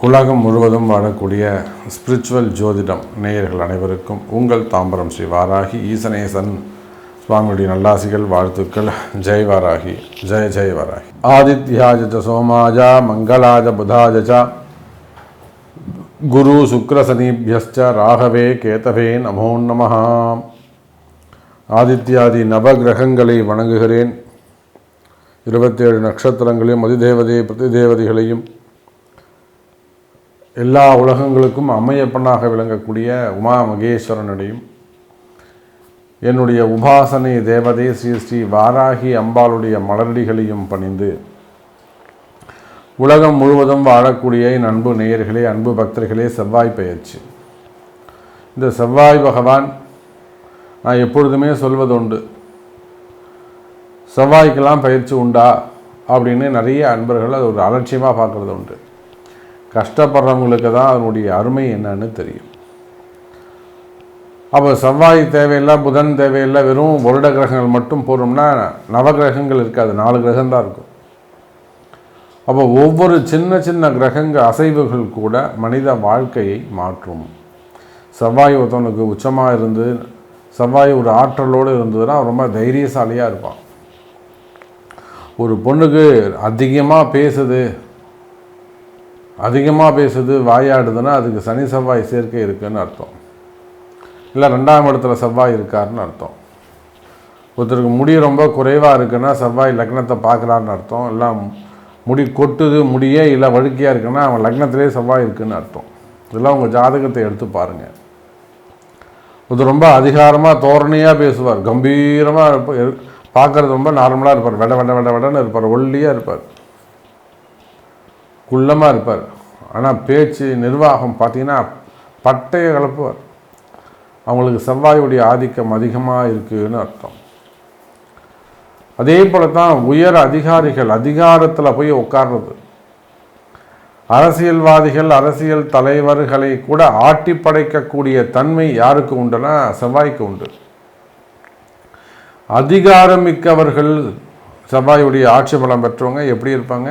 உலகம் முழுவதும் வாழக்கூடிய ஸ்பிரிச்சுவல் ஜோதிடம் நேயர்கள் அனைவருக்கும் உங்கள் தாம்பரம் ஸ்ரீ வாராகி ஈசனேசன் சுவாமியுடைய நல்லாசிகள் வாழ்த்துக்கள். ஜெய் வாராகி. ஜெய ஜெய் வாராகி. ஆதித்யாஜ சோமாஜா மங்களாஜ புதாஜ குரு குரு சுக்ரசனீபியஸ்ச ராகவே கேதவே நமோ நமஹா. ஆதித்யாதி நவகிரகங்களை வணங்குகிறேன். இருபத்தேழு நட்சத்திரங்களையும் அதிதேவதை பிரதிதேவதைகளையும் எல்லா உலகங்களுக்கும் அம்மையப்பனாக விளங்கக்கூடிய உமா மகேஸ்வரனுடையும் என்னுடைய உபாசனை தேவதை ஸ்ரீ ஸ்ரீ வாராகி அம்பாளுடைய மலரடிகளையும் பணிந்து உலகம் முழுவதும் வாழக்கூடிய என் அன்பு நேயர்களே அன்பு பக்தர்களே செவ்வாய் பயிற்சி இந்த செவ்வாய் பகவான் நான் எப்பொழுதுமே சொல்வதுண்டு செவ்வாய்க்கெல்லாம் பயிற்சி உண்டா அப்படின்னு நிறைய அன்பர்கள் அது ஒரு அலட்சியமாக பார்க்குறது உண்டு. கஷ்டப்படுறவங்களுக்கு தான் அதனுடைய அருமை என்னன்னு தெரியும். அப்போ செவ்வாய் தேவையில்லை புதன் தேவையில்லை வெறும் வருட கிரகங்கள் மட்டும் போகிறோம்னா நவகிரகங்கள் இருக்காது நாலு கிரகம் தான் இருக்கும். அப்போ ஒவ்வொரு சின்ன சின்ன கிரகங்கள் அசைவுகள் கூட மனித வாழ்க்கையை மாற்றும். செவ்வாய் ஒருத்தவனுக்கு உச்சமாக இருந்து செவ்வாய் ஒரு ஆற்றலோடு இருந்ததுன்னா ரொம்ப தைரியசாலியாக இருப்பான். ஒரு பொண்ணுக்கு அதிகமாக பேசுது அதிகமாக பேசுது வாயாடுதுன்னா அதுக்கு சனி செவ்வாய் சேர்க்கை இருக்குன்னு அர்த்தம். இல்லை ரெண்டாம் இடத்துல செவ்வாய் இருக்காருன்னு அர்த்தம். ஒருத்தருக்கு முடி ரொம்ப குறைவாக இருக்குன்னா செவ்வாய் லக்னத்தை பார்க்குறான்னு அர்த்தம். இல்லை முடி கொட்டுது முடியே இல்லை வழுக்கையாக இருக்குன்னா அவன் லக்னத்திலே செவ்வாய் இருக்குன்னு அர்த்தம். இதெல்லாம் உங்கள் ஜாதகத்தை எடுத்து பாருங்கள் ஒருத்தர் ரொம்ப அதிகாரமாக தோரணையாக பேசுவார். கம்பீரமாக இருப்பார் பார்க்குறது ரொம்ப நார்மலாக இருப்பார். வெட வெட வெட வெடன்னு இருப்பார். ஒல்லியாக இருப்பார். குள்ளமாக இருப்பார். ஆனால் பேச்சு நிர்வாகம் பார்த்தீங்கன்னா பட்டையை கலப்புவார். அவங்களுக்கு செவ்வாயுடைய ஆதிக்கம் அதிகமாக இருக்குதுன்னு அர்த்தம். அதே போல தான் உயர் அதிகாரிகள் அதிகாரத்தில் போய் உட்கார்றது. அரசியல்வாதிகள் அரசியல் தலைவர்களை கூட ஆட்டி படைக்கக்கூடிய தன்மை யாருக்கு உண்டுனா செவ்வாய்க்கு உண்டு. அதிகாரமிக்கவர்கள் செவ்வாயுடைய ஆட்சி பலம் பெற்றவங்க எப்படி இருப்பாங்க?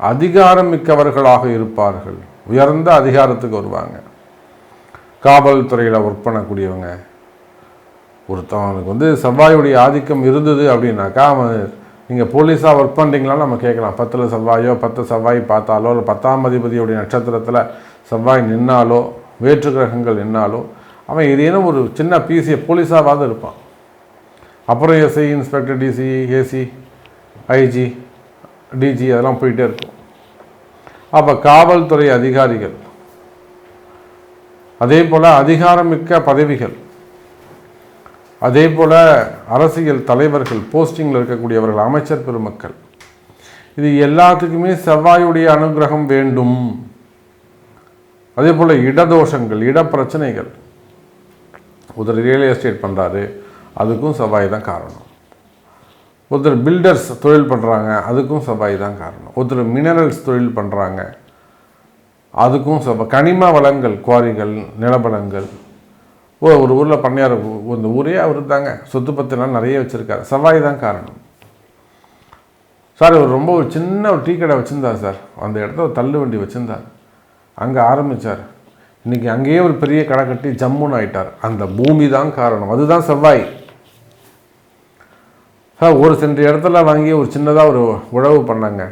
அதிகாரம் மிக்கவர்களாக இருப்பார்கள். உயர்ந்த அதிகாரத்துக்கு வருவாங்க. காவல்துறையில் ஒர்க் பண்ணக்கூடியவங்க. ஒருத்தவனுக்கு வந்து செவ்வாயுடைய ஆதிக்கம் இருந்தது அப்படின்னாக்கா அவன் நீங்கள் போலீஸாக ஒர்க் பண்ணுறீங்களான்னு நம்ம கேட்கலாம். பத்தில் செவ்வாயோ பத்து செவ்வாய் பார்த்தாலோ இல்லை பத்தாம் அதிபதியுடைய நட்சத்திரத்தில் செவ்வாய் நின்னாலோ வேற்று கிரகங்கள் நின்னாலோ அவன் ஏதேனும் ஒரு சின்ன பிசியை போலீஸாவது இருப்பான். அப்புறம் SI inspector DC AC IG DG அதெல்லாம் போயிட்டே இருக்கும். அப்போ காவல்துறை அதிகாரிகள் அதே போல் அதிகாரமிக்க பதவிகள் அதே போல் அரசியல் தலைவர்கள் போஸ்டிங்கில் இருக்கக்கூடியவர்கள் அமைச்சர் பெருமக்கள் இது எல்லாத்துக்குமே செவ்வாயுடைய அனுகிரகம் வேண்டும். அதே போல் இடதோஷங்கள் இட பிரச்சனைகள் ஒருத்தர் ரியல் எஸ்டேட் பண்ணுறாரு அதுக்கும் செவ்வாய் தான் காரணம். ஒருத்தர் பில்டர்ஸ் தொழில் பண்ணுறாங்க அதுக்கும் செவ்வாய் தான் காரணம். ஒருத்தர் மினரல்ஸ் தொழில் பண்ணுறாங்க அதுக்கும் செவ்வாய் கனிம வளங்கள் குவாரிகள் நிலபலங்கள் ஓ ஒரு ஊரில் பண்ணையார் இந்த ஊரே அவர் தாங்க. சொத்து பத்துலாம் நிறைய வச்சுருக்காரு. செவ்வாய் தான் காரணம். சார் அவர் ரொம்ப ஒரு சின்ன ஒரு டீ கடை வச்சுருந்தார் சார். அந்த இடத்துல ஒரு தள்ளு வண்டி வச்சுருந்தார். அங்கே ஆரம்பித்தார் இன்றைக்கி அங்கேயே ஒரு பெரிய கடை கட்டி ஜம்முன்னு ஆயிட்டார். அந்த பூமி தான் காரணம். அதுதான் செவ்வாய் ஒரு சென்ற இடத்துல வாங்கி ஒரு சின்னதாக ஒரு உழவு பண்ணாங்க.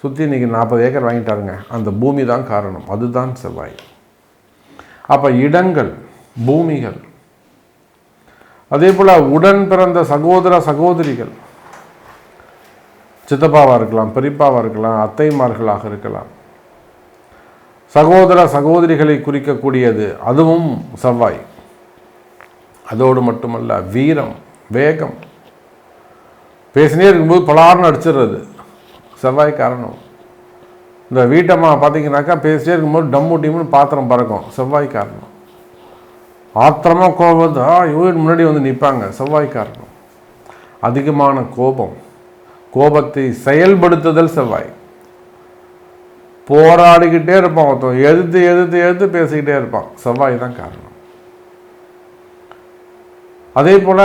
சுற்றி இன்றைக்கி நாற்பது ஏக்கர் வாங்கிட்டாருங்க. அந்த பூமி தான் காரணம். அதுதான் செவ்வாய். அப்போ இடங்கள் பூமிகள். அதே போல் உடன் பிறந்த சகோதர சகோதரிகள். சித்தப்பாவாக இருக்கலாம் பெரியப்பாவாக இருக்கலாம் அத்தைமார்களாக இருக்கலாம். சகோதர சகோதரிகளை குறிக்கக்கூடியது அதுவும் செவ்வாய். அதோடு மட்டுமல்ல வீரம் வேகம். பேசினே இருக்கும்போது பலார்னு அடிச்சிடுறது. செவ்வாய் காரணம் இந்த வீட்டம்மா பார்த்தீங்கன்னாக்கா பேசிட்டே இருக்கும்போது டம்மு டிம்முன்னு பாத்திரம் பறக்கும். செவ்வாய் காரணம் ஆத்திரமாக கோபம் ஆ இவன் முன்னாடி வந்து நிற்பாங்க செவ்வாய் காரணம் அதிகமான கோபம். கோபத்தை செயல்படுத்துதல் செவ்வாய். போராடிக்கிட்டே இருப்பான் ஒருத்தன். எதிர்த்து எதிர்த்து எதிர்த்து பேசிக்கிட்டே இருப்பான். செவ்வாய் தான் காரணம். அதே போல்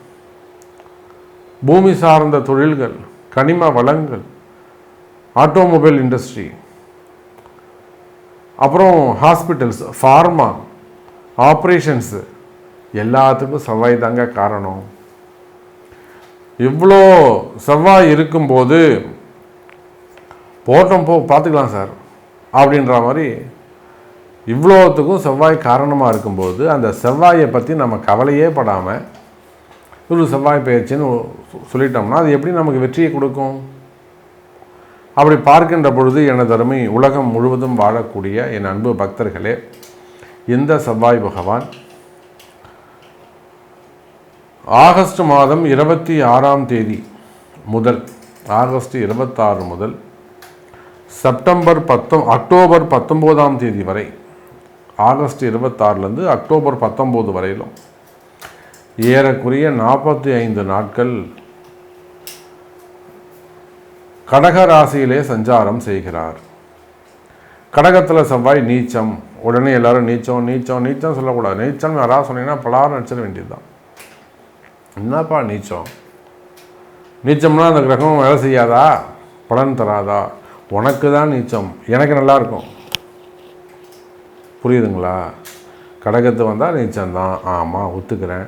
பூமி சார்ந்த தொழில்கள் கனிம வளங்கள் ஆட்டோமொபைல் இண்டஸ்ட்ரி அப்புறம் ஹாஸ்பிட்டல்ஸ் ஃபார்மா ஆப்ரேஷன்ஸு எல்லாத்துக்கும் செவ்வாய் தாங்க காரணம். இவ்வளோ செவ்வாய் இருக்கும்போது போட்டோம் போ பார்த்துக்கலாம் சார் அப்படின்ற மாதிரி இவ்வளோத்துக்கும் செவ்வாய் காரணமாக இருக்கும்போது அந்த செவ்வாயை பற்றி நம்ம கவலையே படாமல் குரு செவ்வாய் பயிற்சின்னு சொல்லிட்டோம்னா அது எப்படி நமக்கு வெற்றியை கொடுக்கும்? அப்படி பார்க்கின்ற பொழுது எனது அருமை உலகம் முழுவதும் வாழக்கூடிய என் அன்பு பக்தர்களே இந்த செவ்வாய் பகவான் ஆகஸ்ட் மாதம் இருபத்தி ஆறாம் தேதி முதல் ஆகஸ்ட் இருபத்தாறு முதல் செப்டம்பர் பத்தொ அக்டோபர் பத்தொம்போதாம் தேதி வரை ஆகஸ்ட் இருபத்தாறுலேருந்து அக்டோபர் பத்தொம்போது வரையிலும் ஏறக்குறைய நாற்பத்தி ஐந்து நாட்கள் கடக ராசியிலே சஞ்சாரம் செய்கிறார். கடகத்தில் செவ்வாய் நீச்சம். உடனே எல்லாரும் நீச்சம் நீச்சம் நீச்சம் சொல்லக்கூடாது. நீச்சம் யாராவது சொன்னீங்கன்னா பலாரம் நடிச்சிட வேண்டியதுதான். என்னப்பா நீச்சம்? நீச்சம்னா அந்த கிரகம் வேலை செய்யாதா? பலன் தராதா? உனக்கு தான் நீச்சம். எனக்கு நல்லா இருக்கும் புரியுதுங்களா? கடகத்து வந்தால் நீச்சம் தான் ஆமாம் ஒத்துக்கிறேன்.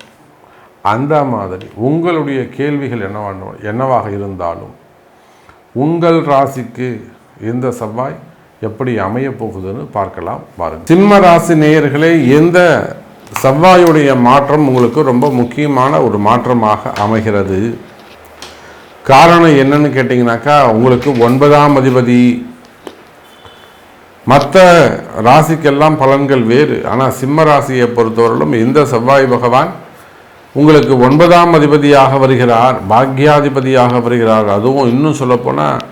அந்த மாதிரி உங்களுடைய கேள்விகள் என்னவான என்னவாக இருந்தாலும் உங்கள் ராசிக்கு இந்த செவ்வாய் எப்படி அமைய போகுதுன்னு பார்க்கலாம் பாருங்கள் சிம்ம ராசி நேயர்களே எந்த செவ்வாயுடைய மாற்றம் உங்களுக்கு ரொம்ப முக்கியமான ஒரு மாற்றமாக அமைகிறது. காரணம் என்னன்னு கேட்டிங்கனாக்கா உங்களுக்கு ஒன்பதாம் அதிபதி. மற்ற ராசிக்கெல்லாம் பலன்கள் வேறு. ஆனால் சிம்ம ராசியை பொறுத்தவரையிலும் இந்த செவ்வாய் பகவான் உங்களுக்கு ஒன்பதாம் அதிபதியாக வருகிறார் பாக்யாதிபதியாக வருகிறார். அதுவும் இன்னும் சொல்லப்போனால்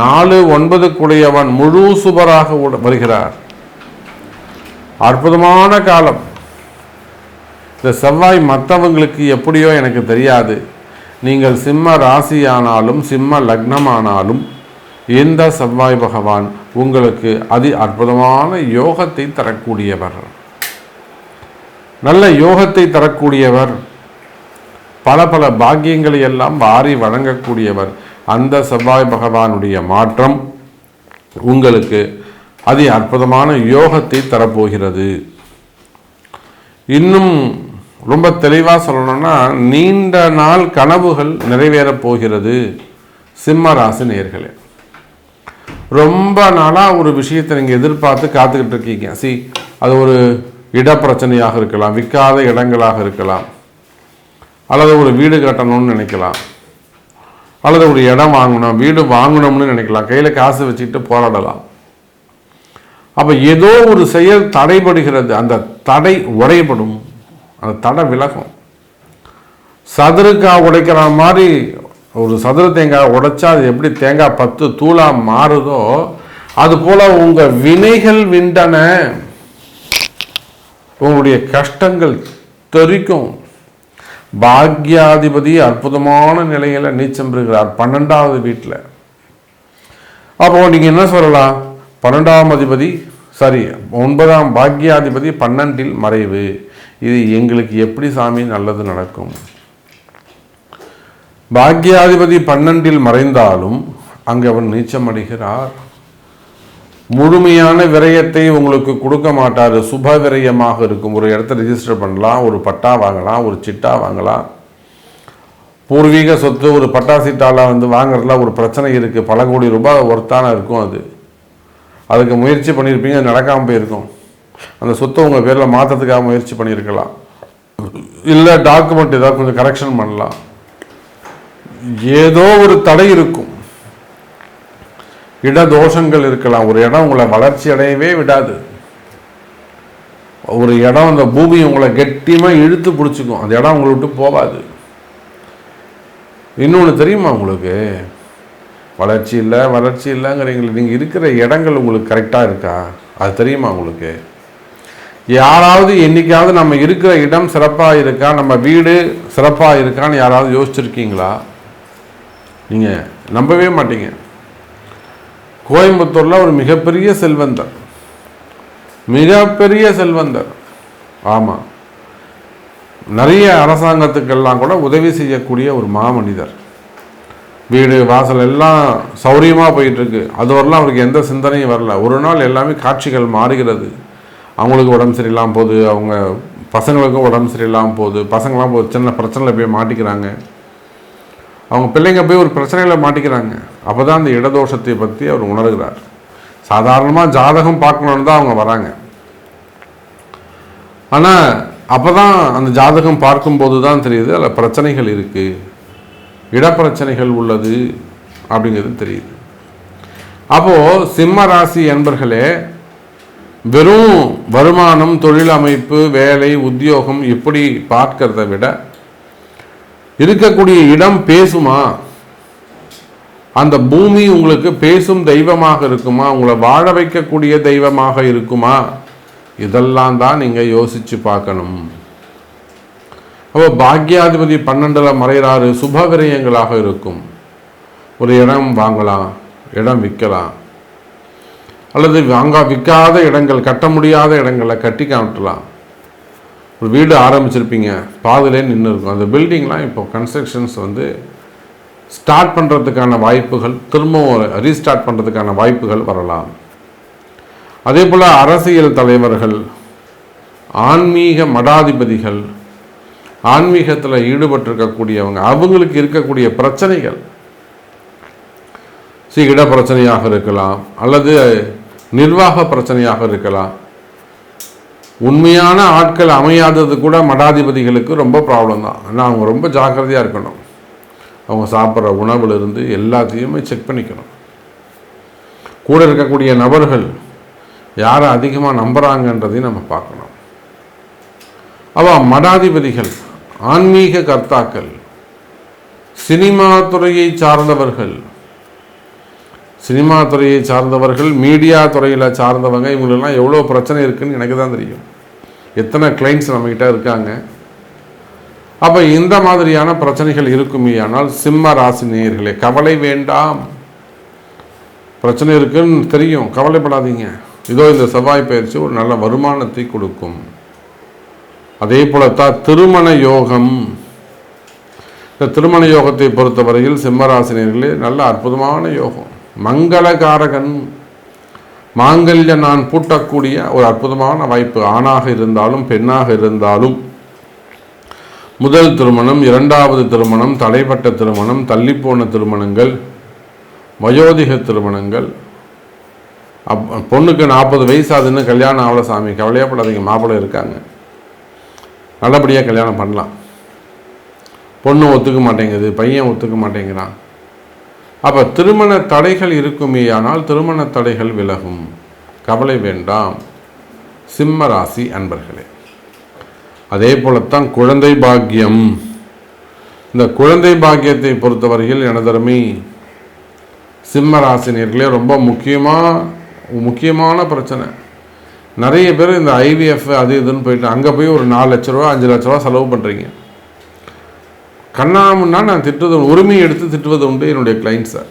நாலு ஒன்பதுக்குடையவன் முழு சுபராக வருகிறார். அற்புதமான காலம். இந்த செவ்வாய் மற்றவங்களுக்கு எப்படியோ எனக்கு தெரியாது. நீங்கள் சிம்ம ராசியானாலும் சிம்ம லக்னமானாலும் இந்த செவ்வாய் பகவான் உங்களுக்கு அதி அற்புதமான யோகத்தை தரக்கூடியவர். நல்ல யோகத்தை தரக்கூடியவர். பல பல பாக்கியங்களை எல்லாம் வாரி வழங்கக்கூடியவர் அந்த செவ்வாய் பகவானுடைய மாற்றம் உங்களுக்கு அதி அற்புதமான யோகத்தை தரப்போகிறது. இன்னும் ரொம்ப தெளிவாக சொல்லணும்னா நீண்ட நாள் கனவுகள் நிறைவேறப் போகிறது சிம்ம ராசி நேர்களே. ரொம்ப நாளாக ஒரு விஷயத்தை நீங்கள் எதிர்பார்த்து காத்துக்கிட்டு இருக்கீங்க. சி அது ஒரு இடப்பிரச்சனையாக இருக்கலாம் விற்காத இடங்களாக இருக்கலாம். அல்லது ஒரு வீடு கட்டணும்னு நினைக்கலாம். அல்லது ஒரு இடம் வாங்கணும் வீடு வாங்கணும்னு நினைக்கலாம். கையில் காசு வச்சுக்கிட்டு போராடலாம். அப்போ ஏதோ ஒரு செயல் தடைபடுகிறது. அந்த தடை உடையப்படும். அந்த தடை விலகும். சதுருக்காய் உடைக்கிற மாதிரி ஒரு சதுர தேங்காய் உடைச்சா அது எப்படி தேங்காய் பத்து தூளாக மாறுதோ அது போல் உங்கள் வினைகள் விண்டன. உங்களுடைய கஷ்டங்கள் தெரிக்கும். பாக்யாதிபதி அற்புதமான நிலையில நீச்சம் பெறுகிறார் பன்னெண்டாவது வீட்டில் அப்போ நீங்க என்ன சொல்லலாம்? பன்னெண்டாம் அதிபதி சரி ஒன்பதாம் பாக்யாதிபதி பன்னெண்டில் மறைவு. இது எங்களுக்கு எப்படி சாமி நல்லது நடக்கும்? பாக்யாதிபதி பன்னெண்டில் மறைந்தாலும் அங்கே அவன் நீச்சம் அடைகிறார் முழுமையான விரயத்தை உங்களுக்கு கொடுக்க மாட்டார். சுப விரயமாக இருக்கும். ஒரு இடத்த ரிஜிஸ்டர் பண்ணலாம் ஒரு பட்டா வாங்கலாம் ஒரு சிட்டா வாங்கலாம். பூர்வீக சொத்து ஒரு பட்டா சீட்டால வந்து வாங்குறதுல ஒரு பிரச்சனை இருக்குது பல கோடி ரூபாய் ஒர்த்தான இருக்கும் அது. அதுக்கு முயற்சி பண்ணியிருப்பீங்க அது நடக்காமல் போயிருக்கும். அந்த சொத்தை உங்கள் பேரில் மாற்றத்துக்காக முயற்சி பண்ணியிருக்கலாம் இல்லை டாக்குமெண்ட் ஏதாவது கொஞ்சம் கரெக்ஷன் பண்ணலாம். ஏதோ ஒரு தடை இருக்கும். இட தோஷங்கள் இருக்கலாம். ஒரு இடம் உங்களை வளர்ச்சி அடையவே விடாது. ஒரு இடம் அந்த பூமி உங்களை கெட்டியமாக இழுத்து பிடிச்சிக்கும். அந்த இடம் உங்களை விட்டு போகாது. இன்னொன்று தெரியுமா உங்களுக்கு? வளர்ச்சி இல்லை வளர்ச்சி இல்லைங்கிறீங்களே. நீங்கள் இருக்கிற இடங்கள் உங்களுக்கு கரெக்டாக இருக்கா? அது தெரியுமா உங்களுக்கு? யாராவது என்றைக்காவது நம்ம இருக்கிற இடம் சிறப்பாக இருக்கா? நம்ம வீடு சிறப்பாக இருக்கான்னு யாராவது யோசிச்சிருக்கீங்களா? நீங்கள் நம்பவே மாட்டீங்க. கோயம்புத்தூரில் ஒரு மிகப்பெரிய செல்வந்தர். மிகப்பெரிய செல்வந்தர். ஆமாம் நிறைய அரசாங்கத்துக்கெல்லாம் கூட உதவி செய்யக்கூடிய ஒரு மாமனிதர். வீடு வாசல் எல்லாம் சௌரியமாக போயிட்டுருக்கு. அது வரலாம் அவருக்கு எந்த சிந்தனையும் வரல. ஒரு நாள் எல்லாமே காட்சிகள் மாறுகிறது. அவங்களுக்கு உடம்பு சரியில்லாமல் போகுது. அவங்க பசங்களுக்கும் உடம்பு சரியில்லாமல் போகுது. பசங்களாம் ஒரு சின்ன பிரச்சனையில் போய் மாட்டிக்கிறாங்க. அவங்க பிள்ளைங்க போய் ஒரு பிரச்சனையில் மாட்டிக்கிறாங்க. அப்போ தான் அந்த இடதோஷத்தை பற்றி அவர் உணர்கிறார். சாதாரணமாக ஜாதகம் பார்க்கணுன்னு தான் அவங்க வராங்க. ஆனால் அப்போ தான் அந்த ஜாதகம் பார்க்கும்போது தான் தெரியுது அதில் பிரச்சனைகள் இருக்குது இடப்பிரச்சனைகள் உள்ளது அப்படிங்கிறது தெரியுது. அப்போது சிம்ம ராசி என்பர்களே வெறும் வருமானம் தொழில் அமைப்பு வேலை உத்தியோகம் இப்படி பார்க்கறத விட இருக்கக்கூடிய இடம் பேசுமா? அந்த பூமி உங்களுக்கு பேசும் தெய்வமாக இருக்குமா? உங்களை வாழ வைக்கக்கூடிய தெய்வமாக இருக்குமா? இதெல்லாம் தான் நீங்கள் யோசிச்சு பார்க்கணும். அப்போ பாக்யாதிபதி பன்னெண்டில் மறைகிறாரு சுப விரயங்களாக இருக்கும். ஒரு இடம் வாங்கலாம் இடம் விற்கலாம். அல்லது வாங்க விற்காத இடங்கள் கட்ட முடியாத இடங்களை கட்டி காட்டலாம். ஒரு வீடு ஆரம்பிச்சிருப்பீங்க. பாதிலே நின்று இருக்கும். அந்த பில்டிங்லாம் இப்போ கன்ஸ்ட்ரக்ஷன்ஸ் வந்து ஸ்டார்ட் பண்ணுறதுக்கான வாய்ப்புகள் திரும்பவும் ரீஸ்டார்ட் பண்ணுறதுக்கான வாய்ப்புகள் வரலாம். அதே போல் அரசியல் தலைவர்கள் ஆன்மீக மடாதிபதிகள் ஆன்மீகத்தில் ஈடுபட்டிருக்கக்கூடியவங்க அவங்களுக்கு இருக்கக்கூடிய பிரச்சனைகள். சீ இட பிரச்சனையாக இருக்கலாம் அல்லது நிர்வாக பிரச்சனையாக இருக்கலாம். உண்மையான ஆட்கள் அமையாதது கூட மடாதிபதிகளுக்கு ரொம்ப ப்ராப்ளம் தான். ஆனால் அவங்க ரொம்ப ஜாக்கிரதையாக இருக்கணும். அவங்க சாப்பிட்ற உணவுலேருந்து எல்லாத்தையுமே செக் பண்ணிக்கணும். கூட இருக்கக்கூடிய நபர்கள் யாரை அதிகமாக நம்புகிறாங்கன்றதையும் நம்ம பார்க்கணும். அவள் மடாதிபதிகள் ஆன்மீக கர்த்தாக்கள் சினிமா துறையை சார்ந்தவர்கள் சினிமா துறையை சார்ந்தவர்கள் மீடியா துறையில் சார்ந்தவங்க இவங்களெல்லாம் எவ்வளோ பிரச்சனை இருக்குன்னு எனக்கு தான் தெரியும். எத்தனை கிளைண்ட்ஸ் நம்மக்கிட்ட இருக்காங்க. அப்போ இந்த மாதிரியான பிரச்சனைகள் இருக்குமே ஆனால் சிம்ம ராசி நேயர்களே கவலை வேண்டாம். பிரச்சனை இருக்குன்னு தெரியும். கவலைப்படாதீங்க. இதோ இந்த செவ்வாய் பயிற்சி ஒரு நல்ல வருமானத்தை கொடுக்கும். அதே போலத்தான் திருமண யோகம். இந்த திருமண யோகத்தை பொறுத்தவரையில் சிம்மராசினியர்களே நல்ல அற்புதமான யோகம். மங்களகாரகன். மாங்கல்ய நான் பூட்டக்கூடிய ஒரு அற்புதமான வாய்ப்பு ஆணாக இருந்தாலும் பெண்ணாக இருந்தாலும். முதல் திருமணம் இரண்டாவது திருமணம் தடைப்பட்ட திருமணம் தள்ளிப்போன திருமணங்கள் வயோதிக திருமணங்கள். அப் பொண்ணுக்கு நாற்பது வயசு ஆகுதுன்னு கல்யாணம் ஆகல சாமி கவலையாப்படாதீங்க மாப்பிள்ளை இருக்காங்க. நல்லபடியாக கல்யாணம் பண்ணலாம். பொண்ணு ஒத்துக்க மாட்டேங்குது பையன் ஒத்துக்க மாட்டேங்கிறான். அப்போ திருமண தடைகள் இருக்குமே ஆனால் திருமண தடைகள் விலகும். கவலை வேண்டாம். சிம்ம ராசி அன்பர்களே அதே போலத்தான் குழந்தை பாக்கியம். இந்த குழந்தை பாக்கியத்தை பொறுத்தவரையில் எனதருமை சிம்ம ராசினியர்களே ரொம்ப முக்கியமாக முக்கியமான பிரச்சனை. நிறைய பேர் இந்த ஐவிஎஃப் அது இதுன்னு போயிட்டு அங்கே போய் ஒரு நாலு லட்ச ரூபா அஞ்சு லட்ச ரூபா செலவு பண்ணுறீங்க கண்ணாமுன்னா நான் திட்டுவது உரிமையை எடுத்து திட்டுவது உண்டு என்னுடைய கிளைண்ட்ஸை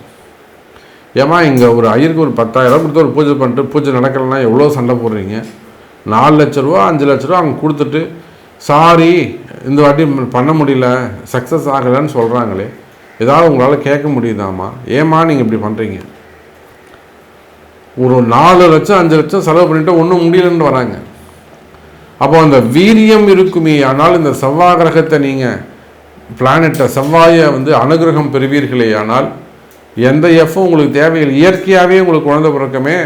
ஏமா இங்கே ஒரு ஐயருக்கு ஒரு பத்தாயிரம் கொடுத்து ஒரு பூஜை பண்ணிட்டு பூஜை நடக்கலைன்னா எவ்வளோ சண்டை போடுறீங்க? நாலு லட்ச ரூபா அஞ்சு லட்ச ரூபா அவங்க கொடுத்துட்டு சாரி இந்த வாட்டி பண்ண முடியல சக்ஸஸ் ஆகலைன்னு சொல்கிறாங்களே ஏதாவது உங்களால் கேட்க முடியுதாம்மா? ஏமா நீங்கள் இப்படி பண்ணுறீங்க ஒரு நாலு லட்சம் அஞ்சு லட்சம் செலவு பண்ணிட்டு ஒன்றும் முடியலன்னு வராங்க. அப்போ அந்த வீரியம் இருக்குமே ஆனால் இந்த செவ்வாய் கிரகத்தை நீங்கள் பிளானட்டை செவ்வாயை வந்து அனுகிரகம் பெறுவீர்களே ஆனால் எந்த எஃப்பும் உங்களுக்கு தேவையில்லை. இயற்கையாகவே உங்களுக்கு குழந்தை பிறக்கமே.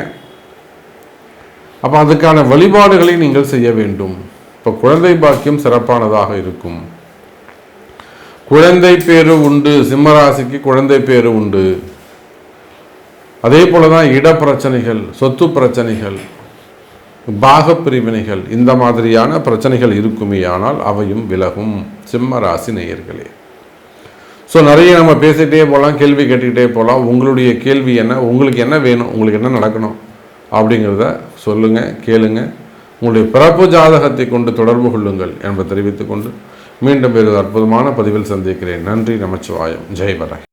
அப்போ அதுக்கான வழிபாடுகளை நீங்கள் செய்ய வேண்டும். இப்போ குழந்தை பாக்கியம் சிறப்பானதாக இருக்கும். குழந்தை பேரு உண்டு. சிம்மராசிக்கு குழந்தை பேரு உண்டு. அதே போல தான் இட பிரச்சனைகள் சொத்து பிரச்சனைகள். பாக பிரிவினைகள் இந்த மாதிரியான பிரச்சனைகள் இருக்குமே ஆனால் அவையும் விலகும். சிம்ம ராசி நேயர்களே. ஸோ நிறைய நம்ம பேசிகிட்டே போகலாம் கேள்வி கேட்டுக்கிட்டே போகலாம் உங்களுடைய கேள்வி என்ன? உங்களுக்கு என்ன வேணும்? உங்களுக்கு என்ன நடக்கணும்? அப்படிங்கிறத சொல்லுங்கள் கேளுங்க. உங்களுடைய பிறப்பு ஜாதகத்தை கொண்டு தொடர்பு கொள்ளுங்கள் என்பதை தெரிவித்துக்கொண்டு மீண்டும் வேறு அற்புதமான பதிவில் சந்திக்கிறேன். நன்றி நமச்சிவாயம். ஜெய் பராய்